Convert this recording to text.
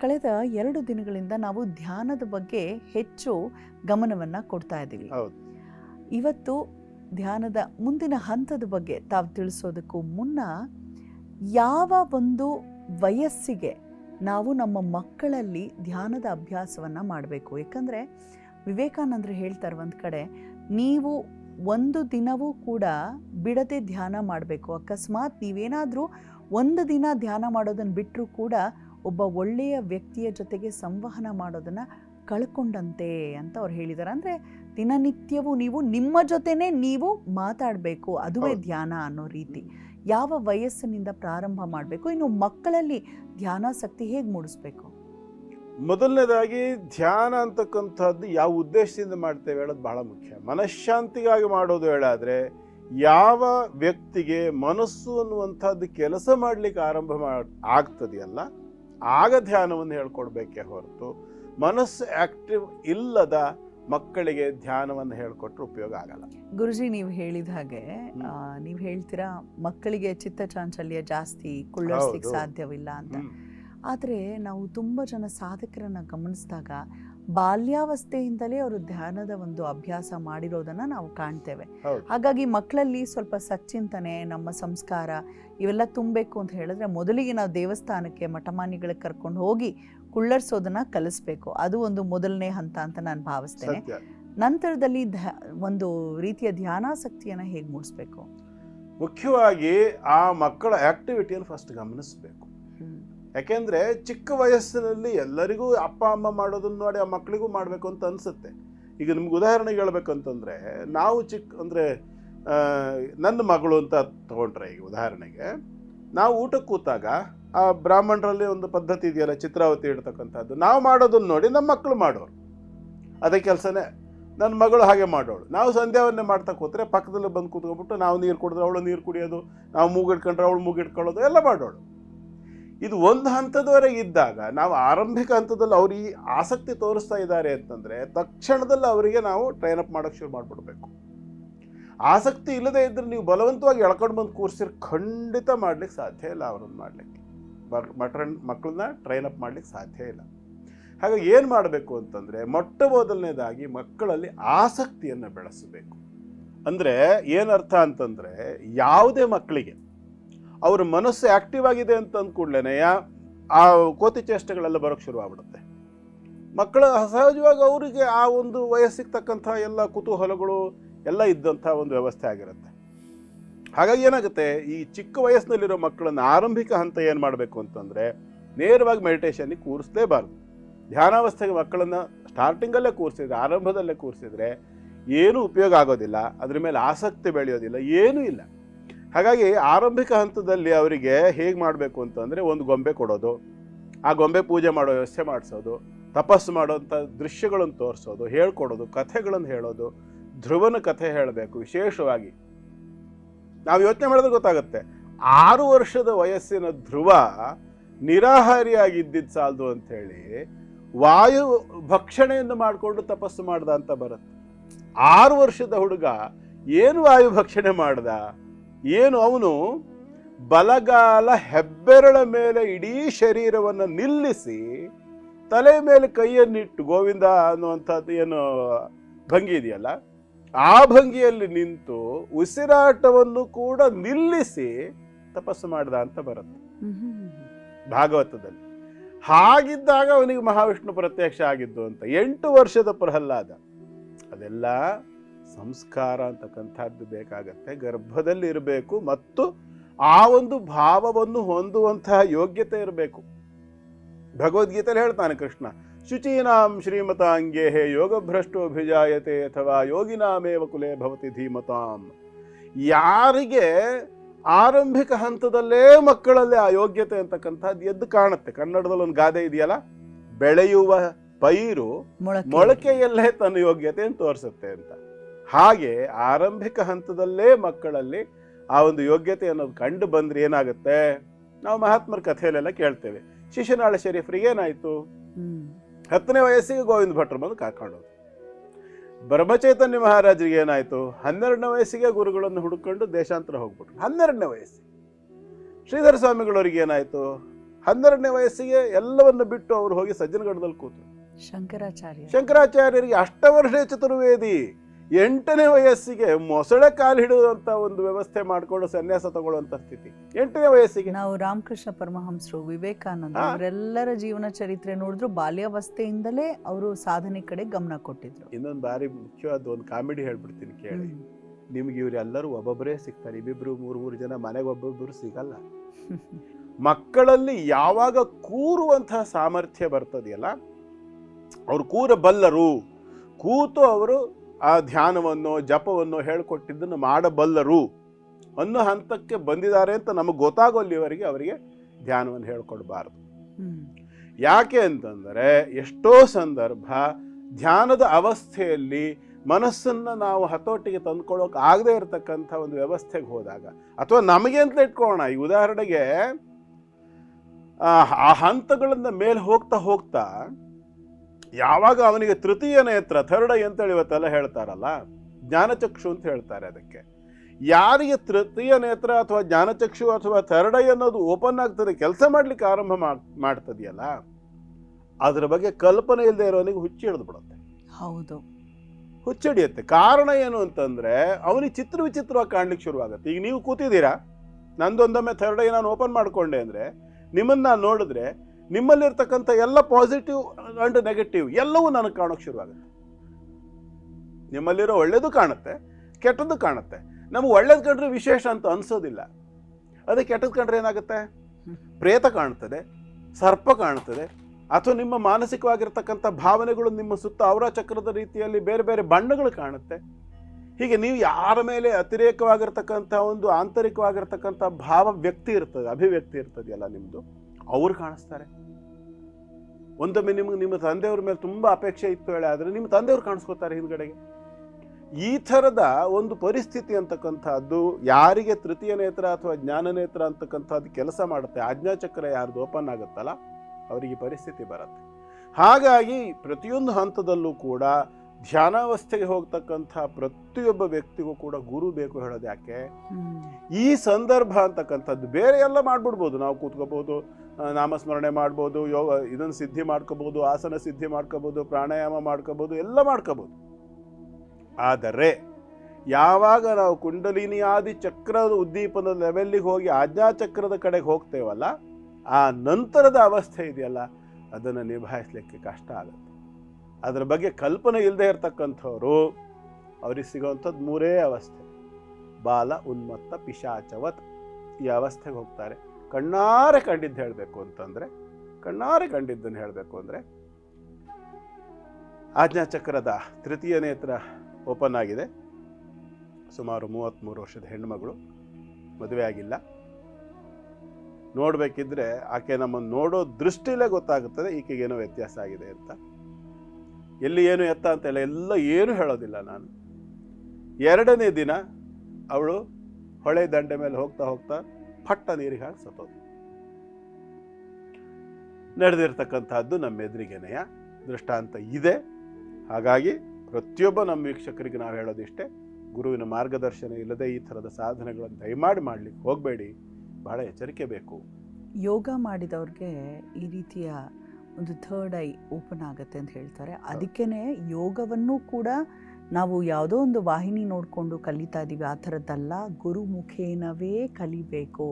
ಕಳೆದ ಎರಡು ದಿನಗಳಿಂದ ನಾವು ಧ್ಯಾನದ ಬಗ್ಗೆ ಹೆಚ್ಚು ಗಮನವನ್ನು ಕೊಡ್ತಾ ಇದ್ದೀವಿ. ಇವತ್ತು ಧ್ಯಾನದ ಮುಂದಿನ ಹಂತದ ಬಗ್ಗೆ ತಾವು ತಿಳಿಸೋದಕ್ಕೂ ಮುನ್ನ ಯಾವ ಒಂದು ವಯಸ್ಸಿಗೆ ನಾವು ನಮ್ಮ ಮಕ್ಕಳಲ್ಲಿ ಧ್ಯಾನದ ಅಭ್ಯಾಸವನ್ನು ಮಾಡಬೇಕು. ಯಾಕಂದರೆ ವಿವೇಕಾನಂದರು ಹೇಳ್ತಾರೆ ಒಂದು ಕಡೆ ನೀವು ಒಂದು ದಿನವೂ ಕೂಡ ಬಿಡದೆ ಧ್ಯಾನ ಮಾಡಬೇಕು. ಅಕಸ್ಮಾತ್ ನೀವೇನಾದರೂ ಒಂದು ದಿನ ಧ್ಯಾನ ಮಾಡೋದನ್ನು ಬಿಟ್ಟರೂ ಕೂಡ ಒಬ್ಬ ಒಳ್ಳೆಯ ವ್ಯಕ್ತಿಯ ಜೊತೆಗೆ ಸಂವಹನ ಮಾಡೋದನ್ನು ಕಳ್ಕೊಂಡಂತೆ ಅಂತ ಅವ್ರು ಹೇಳಿದ್ದಾರೆ ಅಂದರೆ ದಿನನಿತ್ಯವೂ ನೀವು ನಿಮ್ಮ ಜೊತೆನೇ ನೀವು ಮಾತಾಡಬೇಕು ಅದುವೇ ಧ್ಯಾನ ಅನ್ನೋ ರೀತಿ. ಯಾವ ವಯಸ್ಸಿನಿಂದ ಪ್ರಾರಂಭ ಮಾಡಬೇಕು ಇನ್ನು ಮಕ್ಕಳಲ್ಲಿ ಧ್ಯಾನಾಸಕ್ತಿ ಹೇಗೆ ಮೂಡಿಸ್ಬೇಕು? ಮೊದಲನೇದಾಗಿ ಧ್ಯಾನ ಅಂತಕ್ಕಂಥದ್ದು ಯಾವ ಉದ್ದೇಶದಿಂದ ಮಾಡ್ತೇವೆ ಹೇಳೋದು ಬಹಳ ಮುಖ್ಯ. ಮನಃಶಾಂತಿಗಾಗಿ ಮಾಡೋದು ಹೇಳಾದರೆ ಯಾವ ವ್ಯಕ್ತಿಗೆ ಮನಸ್ಸು ಅನ್ನುವಂಥದ್ದು ಕೆಲಸ ಮಾಡಲಿಕ್ಕೆ ಆರಂಭ ಮಾಡ್ ಆಗ್ತದೆಯಲ್ಲ ಆಗ ಧ್ಯಾನವನ್ನು ಹೇಳ್ಕೊಡ್ಬೇಕೇ ಹೊರತು ಮನಸ್ಸು ಆಕ್ಟಿವ್ ಇಲ್ಲದ ಮಕ್ಕಳಿಗೆ ಧ್ಯಾನವನ್ನು ಹೇಳ್ಕೊಟ್ರೆ ಉಪಯೋಗ ಆಗಲ್ಲ ಗುರುಜಿ ನೀವು ಹೇಳಿದ ಹಾಗೆ. ನೀವು ಹೇಳ್ತೀರಾ ಮಕ್ಕಳಿಗೆ ಚಿತ್ತ ಚಾಂಚಲ್ಯ ಜಾಸ್ತಿ ಕುಳ್ಳರ್ಸ್ಲಿಕ್ಕೆ ಹೌದು. ಸಾಧ್ಯವಿಲ್ಲ ಅಂತ. ಆದರೆ ನಾವು ತುಂಬ ಜನ ಸಾಧಕರನ್ನ ಗಮನಿಸಿದಾಗ ಬಾಲ್ಯಾವಸ್ಥೆಯಿಂದಲೇ ಅವರು ಧ್ಯಾನದ ಒಂದು ಅಭ್ಯಾಸ ಮಾಡಿರೋದನ್ನ ನಾವು ಕಾಣ್ತೇವೆ. ಹಾಗಾಗಿ ಮಕ್ಕಳಲ್ಲಿ ಸ್ವಲ್ಪ ಸಚ್ಚಿಂತನೆ ನಮ್ಮ ಸಂಸ್ಕಾರ ಇವೆಲ್ಲ ತುಂಬಬೇಕು ಅಂತ ಹೇಳಿದ್ರೆ ಮೊದಲಿಗೆ ನಾವು ದೇವಸ್ಥಾನಕ್ಕೆ ಮಠಮಾನಿಗಳಿಗೆ ಕರ್ಕೊಂಡು ಹೋಗಿ ಕುಳ್ಳರ್ಸೋದನ್ನ ಕಲಿಸ್ಬೇಕು. ಅದು ಒಂದು ಮೊದಲನೇ ಹಂತ ಅಂತ ನಾನು ಭಾವಿಸ್ತೇನೆ. ನಂತರದಲ್ಲಿ ಒಂದು ರೀತಿಯ ಧ್ಯಾನಾಸಕ್ತಿಯನ್ನು ಹೇಗೆ ಮೂಡಿಸ್ಬೇಕು? ಮುಖ್ಯವಾಗಿ ಆ ಮಕ್ಕಳ ಆಕ್ಟಿವಿಟಿಯನ್ನು ಫಸ್ಟ್ ಗಮನಿಸಬೇಕು. ಯಾಕೆಂದ್ರೆ ಚಿಕ್ಕ ವಯಸ್ಸಿನಲ್ಲಿ ಎಲ್ಲರಿಗೂ ಅಪ್ಪ, ಅಮ್ಮ ಮಾಡೋದನ್ನ ನೋಡಿ ಆ ಮಕ್ಕಳಿಗೂ ಮಾಡಬೇಕು ಅಂತ ಅನ್ಸುತ್ತೆ. ಈಗ ನಿಮ್ಗೆ ಉದಾಹರಣೆಗೆ ಹೇಳ್ಬೇಕಂತಂದರೆ, ನಾವು ಚಿಕ್ಕ ಅಂದ್ರೆ ನನ್ನ ಮಗಳು ಅಂತ ತಗೊಂಡ್ರೆ ಈಗ ಉದಾಹರಣೆಗೆ, ನಾವು ಊಟಕ್ಕೆ ಕೂತಾಗ ಆ ಬ್ರಾಹ್ಮಣರಲ್ಲಿ ಒಂದು ಪದ್ಧತಿ ಇದೆಯಲ್ಲ, ಚಿತ್ರಾವತಿ ಇಡ್ತಕ್ಕಂಥದ್ದು. ನಾವು ಮಾಡೋದನ್ನ ನೋಡಿ ನಮ್ಮ ಮಕ್ಕಳು ಮಾಡೋರು. ಅದೇ ಕೆಲಸನೇ. ನನ್ನ ಮಗಳು ಹಾಗೆ ಮಾಡೋಳು. ನಾವು ಸಂಧ್ಯಾವನ್ನೇ ಮಾಡ್ತಾ ಕೂತ್ರೆ ಪಕ್ಕದಲ್ಲಿ ಬಂದು ಕೂತ್ಕೊಂಡ್ಬಿಟ್ಟು ನಾವು ನೀರು ಕುಡಿದ್ರೆ ಅವಳು ನೀರು ಕುಡಿಯೋದು, ನಾವು ಮೂಗಿಟ್ಕೊಂಡ್ರೆ ಅವಳು ಮೂಗಿಟ್ಕೊಳ್ಳೋದು ಎಲ್ಲ ಮಾಡೋಳು. ಇದು ಒಂದು ಹಂತದವರೆಗೆ ಇದ್ದಾಗ ನಾವು ಆರಂಭಿಕ ಹಂತದಲ್ಲಿ ಅವ್ರು ಈ ಆಸಕ್ತಿ ತೋರಿಸ್ತಾ ಇದ್ದಾರೆ ಅಂತಂದ್ರೆ ತಕ್ಷಣದಲ್ಲಿ ಅವರಿಗೆ ನಾವು ಟ್ರೈನ್ ಅಪ್ ಮಾಡೋಕ್ಕೆ ಶುರು ಮಾಡಿಬಿಡ್ಬೇಕು. ಆಸಕ್ತಿ ಇಲ್ಲದೆ ಇದ್ದರೆ ನೀವು ಬಲವಂತವಾಗಿ ಎಳ್ಕೊಂಡು ಬಂದು ಕೂರಿಸಿದ್ರೆ ಖಂಡಿತ ಮಾಡ್ಲಿಕ್ಕೆ ಸಾಧ್ಯ ಇಲ್ಲ ಅವ್ರನ್ನ ಮಾಡ್ಲಿಕ್ಕೆ. ಮಟ್ರನ್ ಮಕ್ಕಳನ್ನ ಟ್ರೈನ್ ಅಪ್ ಮಾಡ್ಲಿಕ್ಕೆ ಸಾಧ್ಯ ಇಲ್ಲ. ಹಾಗಾಗಿ ಏನು ಮಾಡಬೇಕು ಅಂತಂದ್ರೆ ಮೊಟ್ಟ ಮೊದಲನೇದಾಗಿ ಮಕ್ಕಳಲ್ಲಿ ಆಸಕ್ತಿಯನ್ನು ಬೆಳೆಸಬೇಕು. ಅಂದರೆ ಏನರ್ಥ ಅಂತಂದ್ರೆ ಯಾವುದೇ ಮಕ್ಕಳಿಗೆ ಅವ್ರ ಮನಸ್ಸು ಆಕ್ಟಿವ್ ಆಗಿದೆ ಅಂತ ಅಂದ್ಕೂಡ್ಲೇನೆ ಆ ಕೋತಿ ಚೇಷ್ಟೆಗಳೆಲ್ಲ ಬರೋಕ್ಕೆ ಶುರು ಆಗ್ಬಿಡುತ್ತೆ. ಮಕ್ಕಳು ಸಹಜವಾಗಿ ಅವರಿಗೆ ಆ ಒಂದು ವಯಸ್ಸಿಗೆ ತಕ್ಕಂಥ ಎಲ್ಲ ಕುತೂಹಲಗಳು ಎಲ್ಲ ಇದ್ದಂಥ ಒಂದು ವ್ಯವಸ್ಥೆ ಆಗಿರುತ್ತೆ. ಹಾಗಾಗಿ ಏನಾಗುತ್ತೆ, ಈ ಚಿಕ್ಕ ವಯಸ್ಸಿನಲ್ಲಿರೋ ಮಕ್ಕಳನ್ನು ಆರಂಭಿಕ ಹಂತ ಏನು ಮಾಡಬೇಕು ಅಂತಂದರೆ, ನೇರವಾಗಿ ಮೆಡಿಟೇಷನ್ಗೆ ಕೂರಿಸಲೇಬಾರ್ದು. ಧ್ಯಾನಾವಸ್ಥೆಗೆ ಮಕ್ಕಳನ್ನು ಸ್ಟಾರ್ಟಿಂಗಲ್ಲೇ ಕೂರಿಸಿದ್ರೆ, ಆರಂಭದಲ್ಲೇ ಕೂರಿಸಿದ್ರೆ, ಏನೂ ಉಪಯೋಗ ಆಗೋದಿಲ್ಲ, ಅದ್ರ ಮೇಲೆ ಆಸಕ್ತಿ ಬೆಳೆಯೋದಿಲ್ಲ, ಏನೂ ಇಲ್ಲ. ಹಾಗಾಗಿ ಆರಂಭಿಕ ಹಂತದಲ್ಲಿ ಅವರಿಗೆ ಹೇಗೆ ಮಾಡಬೇಕು ಅಂತಂದರೆ ಒಂದು ಗೊಂಬೆ ಕೊಡೋದು, ಆ ಗೊಂಬೆ ಪೂಜೆ ಮಾಡೋ ವ್ಯವಸ್ಥೆ ಮಾಡಿಸೋದು, ತಪಸ್ಸು ಮಾಡೋಂಥ ದೃಶ್ಯಗಳನ್ನು ತೋರಿಸೋದು, ಹೇಳ್ಕೊಡೋದು, ಕಥೆಗಳನ್ನು ಹೇಳೋದು, ಧ್ರುವನ ಕಥೆ ಹೇಳಬೇಕು ವಿಶೇಷವಾಗಿ. ನಾವು ಯೋಚನೆ ಮಾಡಿದ್ರೆ ಗೊತ್ತಾಗುತ್ತೆ. ಆರು ವರ್ಷದ ವಯಸ್ಸಿನ ಧ್ರುವ ನಿರಾಹಾರಿಯಾಗಿದ್ದಿದ್ದು ಸಾಲದು ಅಂಥೇಳಿ ವಾಯು ಭಕ್ಷಣೆಯನ್ನು ಮಾಡಿಕೊಂಡು ತಪಸ್ಸು ಮಾಡ್ದ ಅಂತ ಬರುತ್ತೆ. ಆರು ವರ್ಷದ ಹುಡುಗ ಏನು ವಾಯು ಭಕ್ಷಣೆ ಮಾಡ್ದ? ಏನು ಅವನು ಬಲಗಾಲ ಹೆಬ್ಬೆರಳ ಮೇಲೆ ಇಡೀ ಶರೀರವನ್ನು ನಿಲ್ಲಿಸಿ ತಲೆ ಮೇಲೆ ಕೈಯನ್ನಿಟ್ಟು ಗೋವಿಂದ ಅನ್ನುವಂಥದ್ದು ಏನು ಭಂಗಿ ಇದೆಯಲ್ಲ, ಆ ಭಂಗಿಯಲ್ಲಿ ನಿಂತು ಉಸಿರಾಟವನ್ನು ಕೂಡ ನಿಲ್ಲಿಸಿ ತಪಸ್ಸು ಮಾಡ್ದ ಅಂತ ಬರುತ್ತೆ. ಭಾಗವತದಲ್ಲಿ. ಹಾಗಿದ್ದಾಗ ಅವನಿಗೆ ಮಹಾವಿಷ್ಣು ಪ್ರತ್ಯಕ್ಷ ಆಗಿದ್ದು ಅಂತ. ಎಂಟು ವರ್ಷದ ಪ್ರಹ್ಲಾದ. ಅದೆಲ್ಲ ಸಂಸ್ಕಾರ ಅಂತಕ್ಕಂಥದ್ದು ಬೇಕಾಗತ್ತೆ ಗರ್ಭದಲ್ಲಿ ಇರಬೇಕು ಮತ್ತು ಆ ಒಂದು ಭಾವವನ್ನು ಹೊಂದುವಂತಹ ಯೋಗ್ಯತೆ ಇರಬೇಕು. ಭಗವದ್ಗೀತೆಯಲ್ಲಿ ಹೇಳ್ತಾನೆ ಕೃಷ್ಣ ಶುಚೀನಾಂ ಶ್ರೀಮತಾಂಗೇ ಯೋಗಭ್ರಷ್ಟೋ ಅಭಿಜಾಯತೆ ಅಥವಾ ಯೋಗಿನಾಮೇವ ಕುಲೇ ಭವತಿ ಧೀಮತಾಂ. ಯಾರಿಗೆ ಆರಂಭಿಕ ಹಂತದಲ್ಲೇ ಮಕ್ಕಳಲ್ಲಿ ಆ ಯೋಗ್ಯತೆ ಅಂತಕ್ಕಂಥದ್ದು ಎದ್ದು ಕಾಣುತ್ತೆ. ಕನ್ನಡದಲ್ಲಿ ಒಂದು ಗಾದೆ ಇದೆಯಲ್ಲ ಬೆಳೆಯುವ ಪೈರು ಮೊಳಕೆಯಲ್ಲೇ ತನ್ನ ಯೋಗ್ಯತೆಯನ್ನು ತೋರಿಸುತ್ತೆ ಅಂತ. ಹಾಗೆ ಆರಂಭಿಕ ಹಂತದಲ್ಲೇ ಮಕ್ಕಳಲ್ಲಿ ಆ ಒಂದು ಯೋಗ್ಯತೆ ಅನ್ನೋದು ಕಂಡು ಬಂದ್ರೆ ಏನಾಗುತ್ತೆ? ನಾವು ಮಹಾತ್ಮರ ಕಥೆಯಲ್ಲೆಲ್ಲ ಕೇಳ್ತೇವೆ. ಶಿಶುನಾಳ ಶರೀಫ್ರಿಗೆ ಏನಾಯ್ತು. ಹತ್ತನೇ ವಯಸ್ಸಿಗೆ ಗೋವಿಂದ ಭಟ್ರು ಬಂದು ಕಾಕೊಂಡು ಬ್ರಹ್ಮಚೈತನ್ಯ ಮಹಾರಾಜರಿಗೆ ಏನಾಯ್ತು? ಹನ್ನೆರಡನೇ ವಯಸ್ಸಿಗೆ ಗುರುಗಳನ್ನು ಹುಡುಕೊಂಡು ದೇಶಾಂತರ ಹೋಗ್ಬಿಟ್ರು. ಹನ್ನೆರಡನೇ ವಯಸ್ಸು ಶ್ರೀಧರ ಸ್ವಾಮಿಗಳವರಿಗೆ ಏನಾಯ್ತು? ಹನ್ನೆರಡನೇ ವಯಸ್ಸಿಗೆ ಎಲ್ಲವನ್ನು ಬಿಟ್ಟು ಅವರು ಹೋಗಿ ಸಜ್ಜನಗಢದಲ್ಲಿ ಕೂತು ಶಂಕರಾಚಾರ್ಯ. ಶಂಕರಾಚಾರ್ಯರಿಗೆ ಅಷ್ಟವರ್ಷ ಚತುರ್ವೇದಿ. ಎಂಟನೇ ವಯಸ್ಸಿಗೆ ಮೊಸಳೆ ಕಾಲು ಹಿಡಿಯುವಂತ ಒಂದು ವ್ಯವಸ್ಥೆ ಮಾಡಿಕೊಂಡು ಸನ್ಯಾಸ ತಗೊಳ್ಳುವಂತ ಸ್ಥಿತಿ. ಎಂಟನೇ ವಯಸ್ಸಿಗೆ. ನಾವು ರಾಮಕೃಷ್ಣ ಪರಮಹಂಸರು ವಿವೇಕಾನಂದ. ಅವರೆಲ್ಲರ ಜೀವನ ಚರಿತ್ರೆ ನೋಡಿದ್ರು ಬಾಲ್ಯಾವಸ್ಥೆಯಿಂದಲೇ ಅವರು ಸಾಧನೆ ಕಡೆ ಗಮನ ಕೊಟ್ಟಿದ್ರು. ಇನ್ನೊಂದು ಬಾರಿ ಮುಖ್ಯವಾದ ಒಂದು ಕಾಮಿಡಿ ಹೇಳ್ಬಿಡ್ತೀನಿ ಕೇಳಿ. ನಿಮ್ಗೆ ಇವರೆಲ್ಲರೂ ಒಬ್ಬೊಬ್ಬರೇ ಸಿಗ್ತಾರೆ. ಇಬ್ಬಿಬ್ರು ಮೂರು ಮೂರು ಜನ ಮನೆಗೆ ಒಬ್ಬೊಬ್ಬರು ಸಿಗಲ್ಲ. ಮಕ್ಕಳಲ್ಲಿ ಯಾವಾಗ ಕೂರುವಂತಹ ಸಾಮರ್ಥ್ಯ ಬರ್ತದೆಯಲ್ಲ ಅವರು ಕೂರಬಲ್ಲರು. ಕೂತು ಅವರು ಆ ಧ್ಯಾನವನ್ನು ಜಪವನ್ನು ಹೇಳಿಕೊಟ್ಟಿದ್ದನ್ನು ಮಾಡಬಲ್ಲರು ಅನ್ನೋ ಹಂತಕ್ಕೆ ಬಂದಿದ್ದಾರೆ ಅಂತ ನಮಗೆ ಗೊತ್ತಾಗೋಲ್ಲಿವರೆಗೆ ಅವರಿಗೆ ಧ್ಯಾನವನ್ನು ಹೇಳ್ಕೊಡ್ಬಾರ್ದು. ಯಾಕೆ ಅಂತಂದರೆ ಎಷ್ಟೋ ಸಂದರ್ಭ ಧ್ಯಾನದ ಅವಸ್ಥೆಯಲ್ಲಿ ಮನಸ್ಸನ್ನು ನಾವು ಹತೋಟಿಗೆ ತಂದ್ಕೊಳ್ಳೋಕೆ ಆಗದೇ ಇರತಕ್ಕಂಥ ಒಂದು ವ್ಯವಸ್ಥೆಗೆ ಹೋದಾಗ ಅಥವಾ ನಮಗೆ ಅಂತ ಇಟ್ಕೊಳ್ಳೋಣ ಈ ಉದಾಹರಣೆಗೆ ಆ ಹಂತಗಳನ್ನು ಮೇಲೆ ಹೋಗ್ತಾ ಹೋಗ್ತಾ ಯಾವಾಗ ಅವನಿಗೆ ತೃತೀಯ ನೇತ್ರ ಥರ್ಡ್ ಐ ಅಂತೇಳಿ ಇವತ್ತೆಲ್ಲ ಹೇಳ್ತಾರಲ್ಲ ಜ್ಞಾನಚಕ್ಷು ಅಂತ ಹೇಳ್ತಾರೆ ಅದಕ್ಕೆ. ಯಾರಿಗೆ ತೃತೀಯ ನೇತ್ರ ಅಥವಾ ಜ್ಞಾನಚಕ್ಷು ಅಥವಾ ಥರ್ಡ್ ಐ ಅನ್ನೋದು ಓಪನ್ ಆಗ್ತದೆ ಕೆಲಸ ಮಾಡ್ಲಿಕ್ಕೆ ಆರಂಭ ಮಾಡ್ತದೆಯಲ್ಲ ಅದ್ರ ಬಗ್ಗೆ ಕಲ್ಪನೆ ಇಲ್ಲದೆ ಇರೋನಿಗೆ ಹುಚ್ಚಿ ಹಿಡಿದು ಬಿಡುತ್ತೆ. ಹೌದು. ಹುಚ್ಚಡಿಯುತ್ತೆ ಕಾರಣ ಏನು ಅಂತಂದ್ರೆ ಅವನಿಗೆ ಚಿತ್ರ ವಿಚಿತ್ರವಾಗಿ ಕಾಣ್ಲಿಕ್ಕೆ ಶುರುವಾಗುತ್ತೆ. ಈಗ ನೀವು ಕೂತಿದ್ದೀರಾ? ನಂದೊಂದೊಮ್ಮೆ ಥರ್ಡ್ ಐ ನಾನು ಓಪನ್ ಮಾಡ್ಕೊಂಡೆ ಅಂದ್ರೆ ನಿಮ್ಮನ್ನ ನಾನು ನೋಡಿದ್ರೆ ನಿಮ್ಮಲ್ಲಿರ್ತಕ್ಕಂಥ ಎಲ್ಲ ಪಾಸಿಟಿವ್ ಅಂಡ್ ನೆಗೆಟಿವ್ ಎಲ್ಲವೂ ನನಗೆ ಕಾಣೋಕೆ ಶುರುವಾಗುತ್ತೆ. ನಿಮ್ಮಲ್ಲಿರೋ ಒಳ್ಳೇದು ಕಾಣುತ್ತೆ, ಕೆಟ್ಟದ್ದು ಕಾಣುತ್ತೆ. ನಮಗೆ ಒಳ್ಳೇದು ಕಂಡ್ರೆ ವಿಶೇಷ ಅಂತ ಅನ್ಸೋದಿಲ್ಲ. ಅದೇ ಕೆಟ್ಟದ್ದು ಕಂಡ್ರೆ ಏನಾಗುತ್ತೆ? ಪ್ರೇತ ಕಾಣ್ತದೆ, ಸರ್ಪ ಕಾಣ್ತದೆ, ಅಥವಾ ನಿಮ್ಮ ಮಾನಸಿಕವಾಗಿರ್ತಕ್ಕಂಥ ಭಾವನೆಗಳು ನಿಮ್ಮ ಸುತ್ತ ಅವರ ಚಕ್ರದ ರೀತಿಯಲ್ಲಿ ಬೇರೆ ಬೇರೆ ಬಣ್ಣಗಳು ಕಾಣುತ್ತೆ. ಹೀಗೆ ನೀವು ಯಾರ ಮೇಲೆ ಅತಿರೇಕವಾಗಿರ್ತಕ್ಕಂಥ ಒಂದು ಆಂತರಿಕವಾಗಿರ್ತಕ್ಕಂಥ ಭಾವ ವ್ಯಕ್ತಿ ಇರ್ತದೆ, ಅಭಿವ್ಯಕ್ತಿ ಇರ್ತದೆಯಲ್ಲ ನಿಮ್ಮದು ಅವ್ರು ಕಾಣಿಸ್ತಾರೆ. ಒಂದೊಮ್ಮೆ ನಿಮ್ಗೆ ನಿಮ್ಮ ತಂದೆಯವ್ರ ಮೇಲೆ ತುಂಬ ಅಪೇಕ್ಷೆ ಇತ್ತು ಹೇಳಿ ಆದರೆ ನಿಮ್ಮ ತಂದೆಯವ್ರು ಕಾಣಿಸ್ಕೋತಾರೆ ಹಿಂದ್ಗಡೆಗೆ. ಈ ಥರದ ಒಂದು ಪರಿಸ್ಥಿತಿ ಅಂತಕ್ಕಂಥದ್ದು ಯಾರಿಗೆ ತೃತೀಯ ನೇತ್ರ ಅಥವಾ ಜ್ಞಾನ ನೇತ್ರ ಅಂತಕ್ಕಂಥದ್ದು ಕೆಲಸ ಮಾಡುತ್ತೆ, ಆಜ್ಞಾಚಕ್ರ ಯಾರ್ದು ಓಪನ್ ಆಗುತ್ತಲ್ಲ, ಅವರಿಗೆ ಪರಿಸ್ಥಿತಿ ಬರುತ್ತೆ. ಹಾಗಾಗಿ ಪ್ರತಿಯೊಂದು ಹಂತದಲ್ಲೂ ಕೂಡ ಧ್ಯಾನಾವಸ್ಥೆಗೆ ಹೋಗ್ತಕ್ಕಂಥ ಪ್ರತಿಯೊಬ್ಬ ವ್ಯಕ್ತಿಗೂ ಕೂಡ ಗುರು ಬೇಕು ಹೇಳೋದು ಯಾಕೆ? ಈ ಸಂದರ್ಭ ಅಂತಕ್ಕಂಥದ್ದು ಬೇರೆ ಎಲ್ಲ ಮಾಡ್ಬಿಡ್ಬೋದು. ನಾವು ಕೂತ್ಕೋಬೋದು ನಾಮಸ್ಮರಣೆ ಮಾಡ್ಬೋದು, ಯೋಗ, ಇದನ್ನು ಸಿದ್ಧಿ ಮಾಡ್ಕೋಬೋದು ಆಸನ ಸಿದ್ಧಿ ಮಾಡ್ಕೋಬೋದು ಪ್ರಾಣಾಯಾಮ ಮಾಡ್ಕೋಬೋದು ಎಲ್ಲ ಮಾಡ್ಕೋಬೋದು ಆದರೆ ಯಾವಾಗ ನಾವು ಕುಂಡಲಿನಿ ಆದಿ ಚಕ್ರದ ಉದ್ದೀಪನದ ಲೆವೆಲ್ಲಿಗೆ ಹೋಗಿ ಆಜ್ಞಾಚಕ್ರದ ಕಡೆಗೆ ಹೋಗ್ತೇವಲ್ಲ, ಆ ನಂತರದ ಅವಸ್ಥೆ ಇದೆಯಲ್ಲ, ಅದನ್ನು ನಿಭಾಯಿಸ್ಲಿಕ್ಕೆ ಕಷ್ಟ ಆಗುತ್ತೆ. ಅದರ ಬಗ್ಗೆ ಕಲ್ಪನೆ ಇಲ್ಲದೆ ಇರತಕ್ಕಂಥವ್ರು, ಅವ್ರಿಗೆ ಸಿಗೋವಂಥದ್ದು ಮೂರೇ ಅವಸ್ಥೆ. ಬಾಲ, ಉನ್ಮತ್ತ, ಪಿಶಾಚವತ್ ಈ ಅವಸ್ಥೆಗೆ ಹೋಗ್ತಾರೆ. ಕಣ್ಣಾರೆ ಕಂಡಿದ್ದು ಹೇಳಬೇಕು ಅಂತಂದರೆ, ಕಣ್ಣಾರೆ ಕಂಡಿದ್ದನ್ನು ಹೇಳಬೇಕು ಅಂದರೆ, ಆಜ್ಞಾಚಕ್ರದ ತೃತೀಯ ನೇತ್ರ ಓಪನ್ ಆಗಿದೆ. ಸುಮಾರು ಮೂವತ್ತ್ಮೂರು ವರ್ಷದ ಹೆಣ್ಣುಮಗಳು, ಮದುವೆ ಆಗಿಲ್ಲ. ನೋಡಬೇಕಿದ್ರೆ ಆಕೆ ನಮ್ಮನ್ನು ನೋಡೋ ದೃಷ್ಟಿಲೇ ಗೊತ್ತಾಗುತ್ತದೆ, ಈಕೆಗೇನೋ ವ್ಯತ್ಯಾಸ ಆಗಿದೆ ಅಂತ. ಎಲ್ಲಿ ಏನು ಎತ್ತ ಅಂತೆಲ್ಲ ಎಲ್ಲ ಏನು ಹೇಳೋದಿಲ್ಲ ನಾನು. ಎರಡನೇ ದಿನ ಅವಳು ಹೊಳೆ ದಂಡೆ ಮೇಲೆ ಹೋಗ್ತಾ ಹೋಗ್ತಾ ಪಟ್ಟ ನೀರಿಗೆ ಹಾಕಿ ಸತ್ತೋದು ನಡೆದಿರ್ತಕ್ಕಂಥದ್ದು ನಮ್ಮ ಎದುರಿಗೆನೆಯ ದೃಷ್ಟಾಂತ ಇದೆ. ಹಾಗಾಗಿ ಪ್ರತಿಯೊಬ್ಬ ನಮ್ಮ ವೀಕ್ಷಕರಿಗೆ ನಾವು ಹೇಳೋದಿಷ್ಟೇ, ಗುರುವಿನ ಮಾರ್ಗದರ್ಶನ ಇಲ್ಲದೆ ಈ ಥರದ ಸಾಧನೆಗಳನ್ನು ದಯಮಾಡಿ ಮಾಡಲಿಕ್ಕೆ ಹೋಗಬೇಡಿ. ಬಹಳ ಎಚ್ಚರಿಕೆ ಬೇಕು. ಯೋಗ ಮಾಡಿದವ್ರಿಗೆ ಈ ರೀತಿಯ ಒಂದು ಥರ್ಡ್ ಐ ಓಪನ್ ಆಗುತ್ತೆ ಅಂತ ಹೇಳ್ತಾರೆ. ಅದಕ್ಕೇ ಯೋಗವನ್ನು ಕೂಡ ನಾವು ಯಾವುದೋ ಒಂದು ವಾಹಿನಿ ನೋಡಿಕೊಂಡು ಕಲಿತಾ ಇದ್ದೀವಿ ಆ ಥರದ್ದಲ್ಲ. ಗುರುಮುಖೇನವೇ ಕಲಿಬೇಕು.